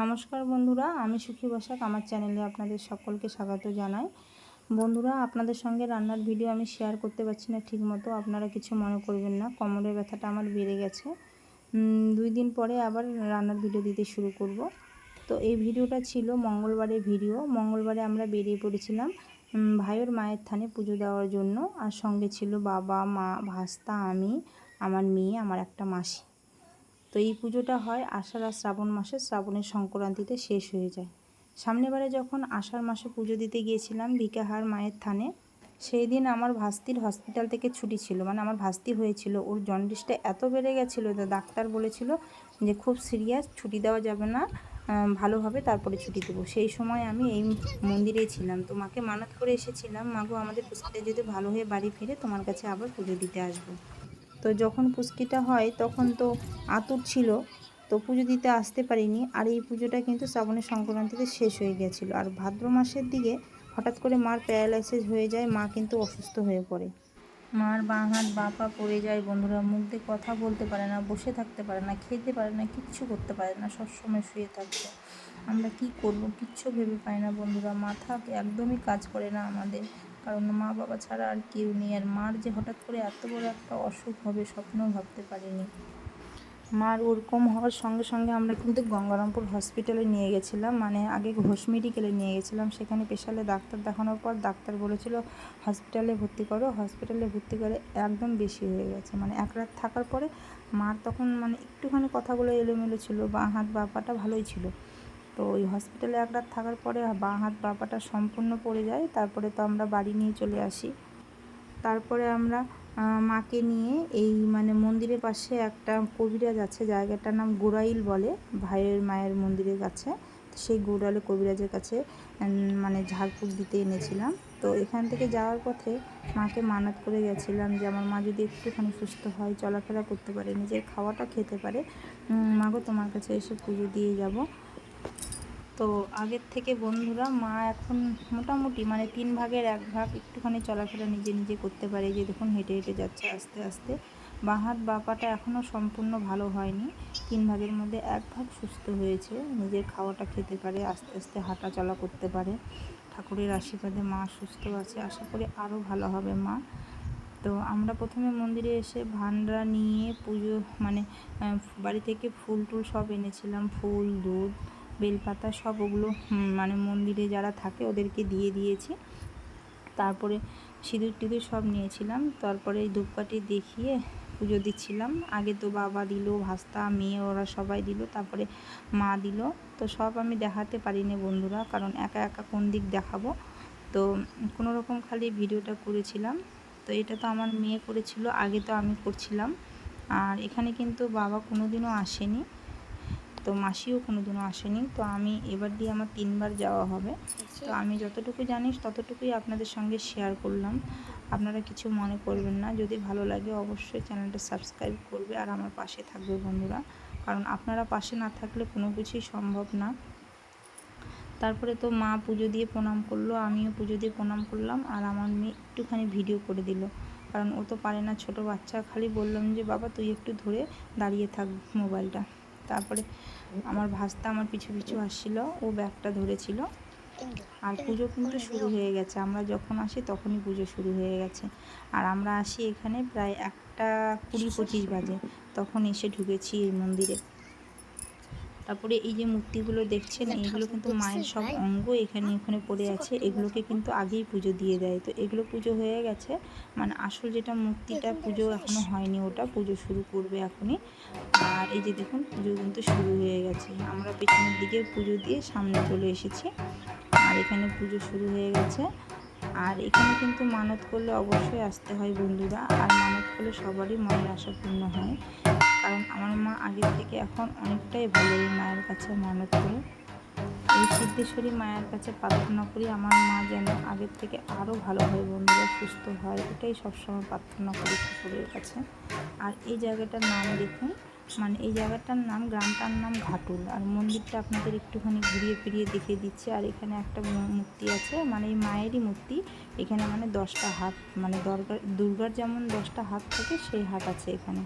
নমস্কার বন্ধুরা, আমি সুখী বসাক। আমার চ্যানেলে আপনাদের সকলকে স্বাগত জানাই। বন্ধুরা, আপনাদের সঙ্গে রান্নার ভিডিও আমি শেয়ার করতে পারছি না ঠিক মতো আপনারা কিছু মনে করবেন না, কোমরের ব্যথাটা আমার বেড়ে গেছে। দুই দিন পরে আবার রান্নার ভিডিও দিতে শুরু করব। তো এই ভিডিওটা ছিল মঙ্গলবারের ভিডিও। মঙ্গলবারে আমরা বেরিয়ে পড়েছিলাম ভাইয়ের মায়ের থানে পুজো দেওয়ার জন্য। আর সঙ্গে ছিল বাবা, মা, ভাস্তা, আমি, আমার মেয়ে, আমার একটা মাসি। তো এই পুজোটা হয় আষাঢ় আর শ্রাবণ মাসে, শ্রাবণের সংক্রান্তিতে শেষ হয়ে যায়। সামনেবারে যখন আষাঢ় মাসে পুজো দিতে গিয়েছিলাম ভিকাহার মায়ের থানে সেই দিন আমার ভাস্তির হসপিটাল থেকে ছুটি ছিল মানে আমার ভাস্তি হয়েছিল। ওর জন্ডিসটা এত বেড়ে গেছিল তো ডাক্তার বলেছিল যে খুব সিরিয়াস, ছুটি দেওয়া যাবে না ভালোভাবে তারপরে ছুটি দেবো। সেই সময় আমি এই মন্দিরেই ছিলাম। তো মাকে মানত করে এসেছিলাম মাগো আমাদের পুষ্কিটা যদি ভালো হয়ে বাড়ি ফিরে, তোমার কাছে আবার পুজো দিতে আসব। তো যখন পুষ্কিটা হয় তখন তো আতুর ছিল। তো পুজো দিতে আসতে পারিনি। আর এই পুজোটা কিন্তু শ্রাবণের সংক্রান্তিতে শেষ হয়ে গেছিল। আর ভাদ্র মাসের দিকে হঠাৎ করে মার প্যারালাইসিস হয়ে যায়, মা কিন্তু অসুস্থ হয়ে পড়ে। মার বাঁ হাত, বা পা পড়ে যায়, বন্ধুরা মুখ দিয়ে কথা বলতে পারে না, বসে থাকতে পারে না খেতে পারে না, কিচ্ছু করতে পারে না, সবসময় শুয়ে থাকছে আমরা কি করব? কিচ্ছু ভেবে পাই না বন্ধুরা। মাথা একদমই কাজ করে না আমাদের। কারণ মা বাবা ছাড়া আর কেউ নেই। আর মার যে হঠাৎ করে এত বড় একটা অসুখ হবে স্বপ্নও ভাবতে পারিনি। মার ওরকম হওয়ার সঙ্গে সঙ্গে আমরা কিন্তু গঙ্গারামপুর হসপিটালে নিয়ে গেছিলাম। মানে আগে ঘোষ মেডিকেলে নিয়ে গেছিলাম। সেখানে পেশালে ডাক্তার দেখানোর পর ডাক্তার বলেছিল, হসপিটালে ভর্তি করো। হসপিটালে ভর্তি করে একদম বেশি হয়ে গেছে। মানে এক রাত থাকার পরে মার তখন মানে একটুখানি কথাগুলো এলোমেলো ছিল বা হাত বাপাটা ভালোই ছিল। তো ওই হসপিটালে এক রাত থাকার পরে বাঁ হাত বাপাটা সম্পূর্ণ পড়ে যায়। তারপরে তো আমরা বাড়ি নিয়ে চলে আসি। তারপরে আমরা মাকে নিয়ে এই মানে মন্দিরের পাশে একটা কবিরাজ আছে, জায়গাটার নাম গোড়াইল বলে, ভাইয়ের মায়ের মন্দিরের কাছে। সেই গোড়ালে কবিরাজের কাছে মানে ঝাড়ফুঁক দিতে এনেছিলাম। তো এখান থেকে যাওয়ার পথে মাকে মানত করে গেছিলাম যে, আমার মা যদি একটুখানি সুস্থ হয়, চলাফেরা করতে পারে, নিজের খাওয়াটা খেতে পারে মাগো তোমার কাছে এসে পুজো দিয়ে যাব। তো আগের থেকে বন্ধুরা, মা এখন মোটামুটি মানে তিন ভাগের এক ভাগ একটুখানি চলাফেরা নিজে নিজে করতে পারে। যে দেখুন, হেঁটে হেঁটে যাচ্ছে আস্তে আস্তে। বাঁ হাত বাপাটা এখনও সম্পূর্ণ ভালো হয়নি। তিন ভাগের মধ্যে এক ভাগ সুস্থ হয়েছে। নিজের খাওয়াটা খেতে পারে, আস্তে আস্তে হাঁটা চলা করতে পারে। ঠাকুরের আশীর্বাদে মা সুস্থ আছে। আশা করি আরও ভালো হবে মা। তো আমরা প্রথমে মন্দিরে এসে ভান্ডা নিয়ে পুজো মানে বাড়ি থেকে ফুল টুল সব এনেছিলাম। ফুল, দুধ বেলপাতা সব ওগুলো মানে মন্দিরে যারা থাকে ওদেরকে দিয়ে দিয়েছি। তারপরে সিঁদুর টিঁদুর সব নিয়েছিলাম। তারপরে ধূপকাঠি দেখিয়ে পুজো দিচ্ছিলাম। আগে তো বাবা দিল, ভাস্তা, মেয়ে ওরা সবাই দিল, তারপরে মা দিল। তো সব আমি দেখাতে পারিনি বন্ধুরা, কারণ একা একা কোন দিক দেখাবো? তো কোনো রকম খালি ভিডিওটা করেছিলাম। তো এটা তো আমার মেয়ে করেছিল, আগে তো আমি করছিলাম। আর এখানে কিন্তু বাবা কোনো দিনও আসেনি। তো মাসিও কোনো দিনও আসেনি। তো আমি এবার দিয়ে আমার তিনবার যাওয়া হবে। তো আমি যতটুকু জানি ততটুকুই আপনাদের সঙ্গে শেয়ার করলাম। আপনারা কিছু মনে করবেন না। যদি ভালো লাগে অবশ্যই চ্যানেলটা সাবস্ক্রাইব করবে আর আমার পাশে থাকবে বন্ধুরা। কারণ আপনারা পাশে না থাকলে কোনো কিছুই সম্ভব না। তারপরে তো মা পুজো দিয়ে প্রণাম করল আমিও পুজো দিয়ে প্রণাম করলাম আর আমার মেয়ে একটুখানি ভিডিও করে দিল। কারণ ও তো পারে না ছোট বাচ্চা। খালি বললাম যে বাবা তুই একটু ধরে দাঁড়িয়ে থাক মোবাইলটা। তারপরে আমার ভাস্তা আমার পিছু পিছু আসছিল, ও ব্যাগটা ধরেছিল। আর পুজো কিন্তু শুরু হয়ে গেছে, আমরা যখন আসি তখনই পুজো শুরু হয়ে গেছে। আর আমরা আসি এখানে প্রায় একটা কুড়ি পঁচিশ বাজে, তখন এসে ঢুকেছি এই মন্দিরে। তারপরে এই যে মূর্তিগুলো দেখছেন এইগুলো কিন্তু মায়ের সব অঙ্গ এখানে ওখানে পড়ে আছে। এগুলোকে কিন্তু আগেই পুজো দিয়ে দেয়। তো এগুলো পুজো হয়ে গেছে। মানে আসল যেটা মূর্তিটা পুজো এখনও হয়নি ওটা পুজো শুরু করবে এখনই। আর এই যে দেখুন পুজো কিন্তু শুরু হয়ে গেছে। আমরা পেছনের দিকে পুজো দিয়ে সামনে চলে এসেছি। আর এখানে পুজো শুরু হয়ে গেছে। আর এখানে কিন্তু মানত করলে অবশ্যই আসতে হয় বন্ধুরা। আর মানত করলে সবারই মনের আশা পূর্ণ হয়। কারণ আমার মা আগের থেকে এখন অনেকটাই ভালো এই মায়ের কাছে মানত করে এই সিদ্ধেশ্বরী মায়ের কাছে প্রার্থনা করি আমার মা যেন আগের থেকে আরও ভালো হয়, বন্ধুরা, সুস্থ হয়, এটাই সবসময় প্রার্থনা করি ঠাকুরের কাছে। আর এই জায়গাটার নাম দেখুন মানে এই জায়গাটার নাম, গ্রামটার নাম ঘাটুল। আর মন্দিরটা আপনাদের একটুখানি ঘুরিয়ে ফিরিয়ে দেখিয়ে দিচ্ছে। আর এখানে একটা মূর্তি আছে মানে এই মায়েরই মূর্তি। এখানে মানে দশটা হাত মানে দরগার দুর্গার যেমন দশটা হাত থাকে, সেই হাত আছে এখানে।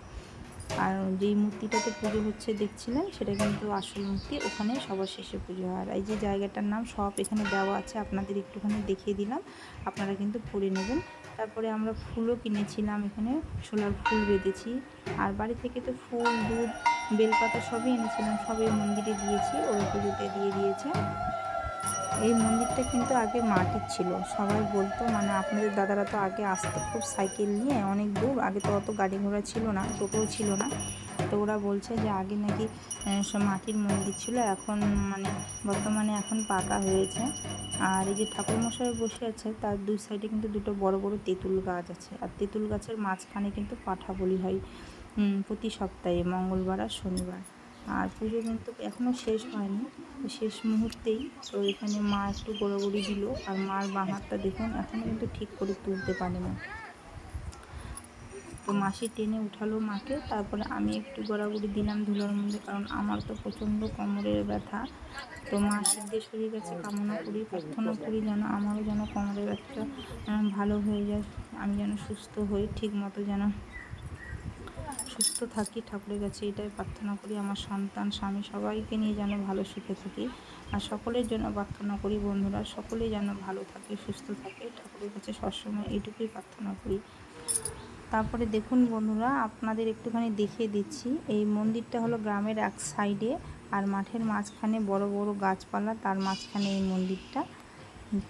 আর যেই মূর্তিটাতে পুজো হচ্ছে দেখছিলেন, সেটা কিন্তু আসল মূর্তি। ওখানে সবার শেষে পুজো হয়। আর এই যে জায়গাটার নাম সব এখানে দেওয়া আছে, আপনাদের একটুখানি দেখিয়ে দিলাম। আপনারা কিন্তু পড়ে নেবেন। তারপরে আমরা ফুলও কিনেছিলাম এখানে, সোলার ফুল বেঁধেছি। আর বাড়ি থেকে তো ফুল, দুধ, বেলপাতা সবই এনেছিলাম, সবই মন্দিরে দিয়েছি ওই পুজোতে দিয়ে দিয়েছে। এই মন্দিরটা কিন্তু আগে মাটির ছিল। সবাই বলতো মানে আপনাদের দাদারা তো আগে আসতো খুব সাইকেল নিয়ে, অনেক দূর। আগে তো অত গাড়ি ঘোড়া ছিল না, টোটোও ছিল না। তো ওরা বলছে যে আগে নাকি সব মাটির মন্দির ছিল। এখন মানে বর্তমানে এখন পাকা হয়েছে। আর এই যে ঠাকুরমশাই বসে আছে, তার দুই সাইডে কিন্তু দুটো বড় বড় তেঁতুল গাছ আছে। আর তেঁতুল গাছের মাঝখানে কিন্তু পাঠা বলি হয় প্রতি সপ্তাহে, মঙ্গলবার আর শনিবার। আর পুজো কিন্তু এখনও শেষ হয়নি। শেষ মুহূর্তেই তো এখানে মা একটু গোড়াগড়ি দিল আর মার বাঁ হাতটা দেখুন এখনও কিন্তু ঠিক করে তুলতে পারে না তো মাসি টেনে উঠালো মাকে, তারপরে আমি একটু গড়াগড়ি দিলাম ধুলোর মধ্যে, কারণ আমার তো প্রচণ্ড কোমরের ব্যথা। তো মা সিদ্ধেশ্বরীর কাছে কামনা করি, প্রার্থনা করি যেন আমারও যেন কোমরের ব্যথাটা ভালো হয়ে যায়, আমি যেন সুস্থ হই ঠিক মতো যেন সুস্থ থাকি, ঠাকুরের কাছে এটাই প্রার্থনা করি, আমার সন্তান, স্বামী সবাইকে নিয়ে যেন ভালো, সুখে থাকি। আর সকলের জন্য প্রার্থনা করি বন্ধুরা, সকলেই যেন ভালো থাকে, সুস্থ থাকে, ঠাকুরের কাছে সবসময় এইটুকুই প্রার্থনা করি। তারপরে দেখুন বন্ধুরা, আপনাদের একটুখানি দেখিয়ে দিচ্ছি, এই মন্দিরটা হলো গ্রামের এক সাইডে আর মাঠের মাঝখানে বড় বড় গাছপালা, তার মাঝখানে এই মন্দিরটা।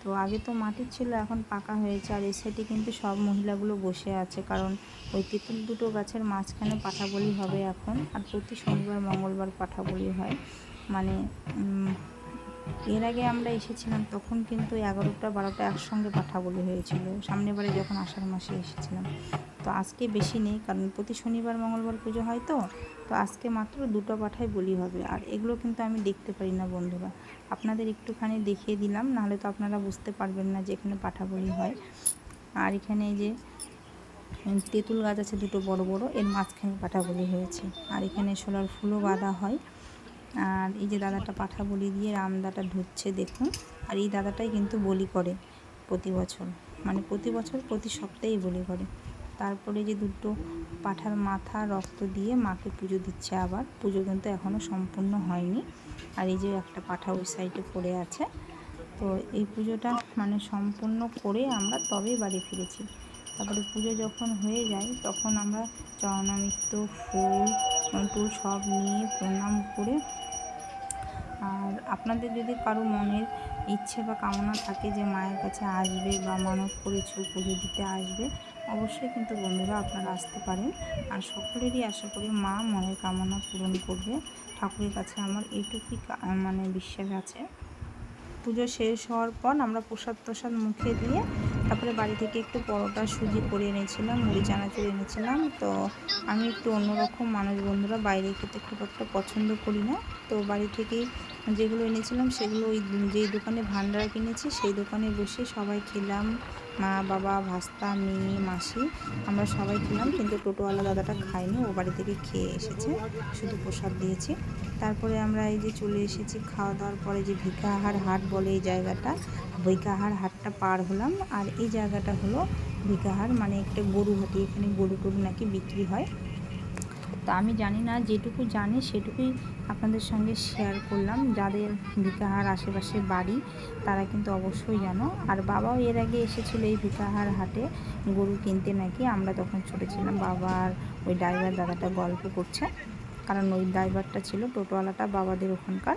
তো আগে তো মাটির ছিল, এখন পাকা হয়েছে। আর এই সাইডে কিন্তু সব মহিলাগুলো বসে আছে, কারণ ওই তেঁতুল দুটো গাছের মাঝখানে পাঠাবলি হবে এখন। আর প্রতি শনিবার, মঙ্গলবার পাঠাবলি হয়। মানে এর আগে আমরা এসেছিলাম তখন কিন্তু এগারোটা বারোটা একসঙ্গে পাঠা বলি হয়েছিল। সামনে বারে যখন আষাঢ় মাসে এসেছিলাম। তো আজকে বেশি নেই, কারণ প্রতি শনিবার মঙ্গলবার পুজো হয় তো। তো আজকে মাত্র দুটো পাঠাই বলি হবে। আর এগুলো কিন্তু আমি দেখতে পারি না বন্ধুরা। আপনাদের একটুখানি দেখিয়ে দিলাম, নাহলে তো আপনারা বুঝতে পারবেন না যে এখানে পাঠা বলি হয়। আর এখানে এই যে তেঁতুল গাছ আছে দুটো বড় বড়, এর মাঝখানে পাঠা বলি হয়েছে। আর এখানে সোলার ফুলও বাঁধা হয়। আর এই যে দাদাটা পাঠা বলি দিয়ে রামদাটা ঢুকছে, দেখুন। আর এই দাদাটাই কিন্তু বলি করে প্রতি বছর। মানে প্রতি বছর, প্রতি সপ্তাহেই বলি করে। তারপরে যে দুটো পাঠার মাথা রক্ত দিয়ে মাকে পুজো দিচ্ছে আবার। পুজো কিন্তু এখনও সম্পূর্ণ হয়নি। আর এই যে একটা পাঠা ওই সাইডে পড়ে আছে। তো এই পুজোটা মানে সম্পূর্ণ করে আমরা তবেই বাড়ি ফিরেছি। তারপরে পুজো যখন হয়ে যায়, তখন আমরা চরণামিত্র ফুল, টুল সব নিয়ে প্রণাম করে আর আপনাদের যদি কারও মনের ইচ্ছে বা কামনা থাকে যে মায়ের কাছে আসবে বা মানত করেছ পুজো দিতে আসবে, অবশ্যই কিন্তু বন্ধুরা আপনারা আসতে পারেন। আর সকলেরই আশা করি মা মনের কামনা পূরণ করবে। ঠাকুরের কাছে আমার এইটুকুই মানে বিশ্বাস আছে। পুজো শেষ হওয়ার পর আমরা প্রসাদ প্রসাদ মুখে দিয়ে তারপরে বাড়ি থেকে একটু পরোটা, সুজি করে এনেছিলাম, মুড়ি, চানাচুর এনেছিলাম। তো আমি একটু অন্যরকম মানুষ বন্ধুরা, বাইরে খেতে খুব একটা পছন্দ করি না। তো বাড়ি থেকে যেগুলো এনেছিলাম, সেগুলো ওই যেই দোকানে ভান্ডারা কিনেছি, সেই দোকানে বসে সবাই খেলাম। মা, বাবা, ভাস্তা মেয়ে মাসি, আমরা সবাই খেলাম কিন্তু টোটোওয়ালা দাদাটা খাইনি ও বাড়ি থেকে খেয়ে এসেছে, শুধু প্রসাদ দিয়েছে। তারপরে আমরা এই যে চলে এসেছি খাওয়া দাওয়ার পরে যে ভিকাহার হাট বলে এই জায়গাটা, ভিকাহার হাটটা পার হলাম, আর এই জায়গাটা হলো ভিকাহার মানে একটা গরু হাটি এখানে গরু টরু নাকি বিক্রি হয়। তো আমি জানি না, যেটুকু জানি সেটুকুই আপনাদের সঙ্গে শেয়ার করলাম। যাদের ভিকাহার আশেপাশে বাড়ি, তারা কিন্তু অবশ্যই জানো। আর বাবাও এর আগে এসেছিল এই ভিকাহার হাটে, গরু কিনতে নাকি। আমরা তখন ছোটো ছিলাম বাবার ওই ড্রাইভার দাদাটা গল্প করছে। কারণ ওই ড্রাইভারটা ছিল টোটোওয়ালাটা, বাবাদের ওখানকার।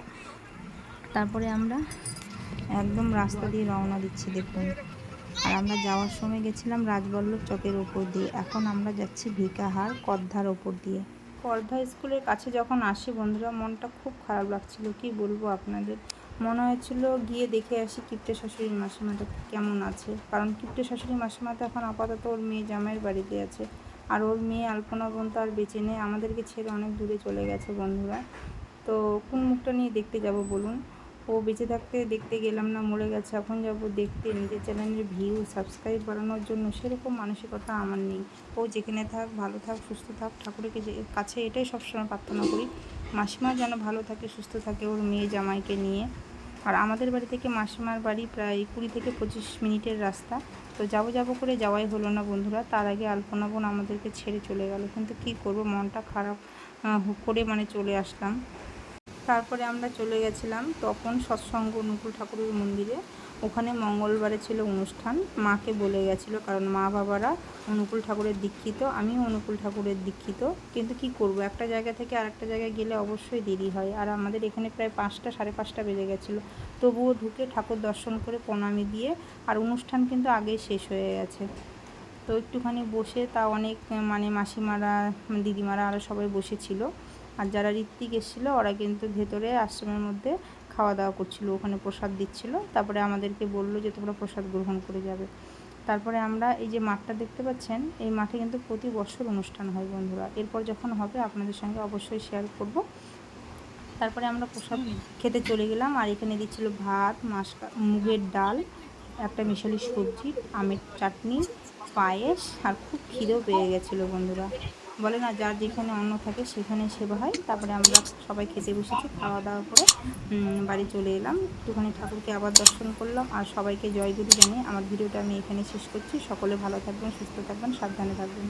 তারপরে আমরা একদম রাস্তা দিয়ে রওনা দিচ্ছি, দেখুন। আর আমরা যাওয়ার সময় গেছিলাম রাজবল্লভ চকের ওপর দিয়ে। এখন আমরা যাচ্ছি ভিকাহার কদ্ধার ওপর দিয়ে। কর্ধা স্কুলের কাছে যখন আসি, বন্ধুরা, মনটা খুব খারাপ লাগছিল। কি বলব আপনাদের? মনে হয়েছিল গিয়ে দেখে আসি কিপ্টে শাশুড়ির মাসিমাটা কেমন আছে। কারণ কিপ্টে শাশুড়ি মাসিমা তো এখন আপাতত ওর মেয়ে জামাইয়ের বাড়িতে আছে। আর ওর মেয়ে আলপনা বোন তো আর বেঁচে নেই। আমাদেরকে ছেড়ে অনেক দূরে চলে গেছে, বন্ধুরা। তো কোন মুখটা নিয়ে দেখতে যাব বলুন? ও বেঁচে থাকতে দেখতে গেলাম না, মরে গেছে। এখন যাব দেখতে। নিজের চ্যানেলের ভিউ, সাবস্ক্রাইব বাড়ানোর জন্য সেরকম মানসিকতা আমার নেই। ও যেখানে থাক, ভালো থাক, সুস্থ থাক, ঠাকুরের কাছে এটাই সবসময় প্রার্থনা করি। মাসিমা যেন ভালো থাকে, সুস্থ থাকে ওর মেয়ে জামাইকে নিয়ে। আর আমাদের বাড়ি থেকে মাসিমার বাড়ি প্রায় কুড়ি থেকে পঁচিশ মিনিটের রাস্তা। তো যাব যাব করে যাওয়াই হলো না বন্ধুরা। তার আগে আলপনা বোন আমাদেরকে ছেড়ে চলে গেল। কিন্তু কি করব? মনটা খারাপ করে মানে চলে আসলাম। তারপরে আমরা চলে গেছিলাম তখন সৎসঙ্গ অনুকূল ঠাকুরের মন্দিরে। ওখানে মঙ্গলবারে ছিল অনুষ্ঠান। মাকে বলে গেছিল, কারণ মা বাবারা অনুকূল ঠাকুরের দীক্ষিত, আমিও অনুকূল ঠাকুরের দীক্ষিত। কিন্তু কি করব? একটা জায়গা থেকে আরেকটা জায়গায় গেলে অবশ্যই দেরি হয়। আর আমাদের এখানে প্রায় পাঁচটা, সাড়ে পাঁচটা বেজে গেছিল। তবুও ঢুকে ঠাকুর দর্শন করে প্রণামী দিয়ে, আর অনুষ্ঠান কিন্তু আগেই শেষ হয়ে গেছে। তো একটুখানি বসে তা অনেক মানে মাসিমারা, দিদিমারা আরও সবাই বসেছিল। আর যারা ঋত্বিক এসেছিল, ওরা কিন্তু ভেতরে আশ্রমের মধ্যে খাওয়া দাওয়া করছিল, ওখানে প্রসাদ দিচ্ছিল। তারপরে আমাদেরকে বলল যে, তোমরা প্রসাদ গ্রহণ করে যাবে। তারপরে আমরা এই যে মাঠটা দেখতে পাচ্ছেন, এই মাঠে কিন্তু প্রতি বছর অনুষ্ঠান হয় বন্ধুরা। এরপর যখন হবে, আপনাদের সঙ্গে অবশ্যই শেয়ার করব। তারপরে আমরা প্রসাদ খেতে চলে গেলাম, আর এখানে দিচ্ছিল ভাত মাছ মুগের ডাল, একটা মিশালি সবজি, আমের চাটনি, পায়েস, আর খুব খিদেও পেয়ে গেছিল বন্ধুরা। বলে না, যার যেখানে অন্ন থাকে সেখানে সেবা হয়। তারপরে আমরা সবাই খেতে বসেছি, খাওয়া দাওয়া করে বাড়ি চলে এলাম। একটুখানি ঠাকুরকে আবার দর্শন করলাম আর সবাইকে জয়গুরু জানিয়ে আমার ভিডিওটা আমি এখানে শেষ করছি। সকলে ভালো থাকবেন, সুস্থ থাকবেন, সাবধানে থাকবেন।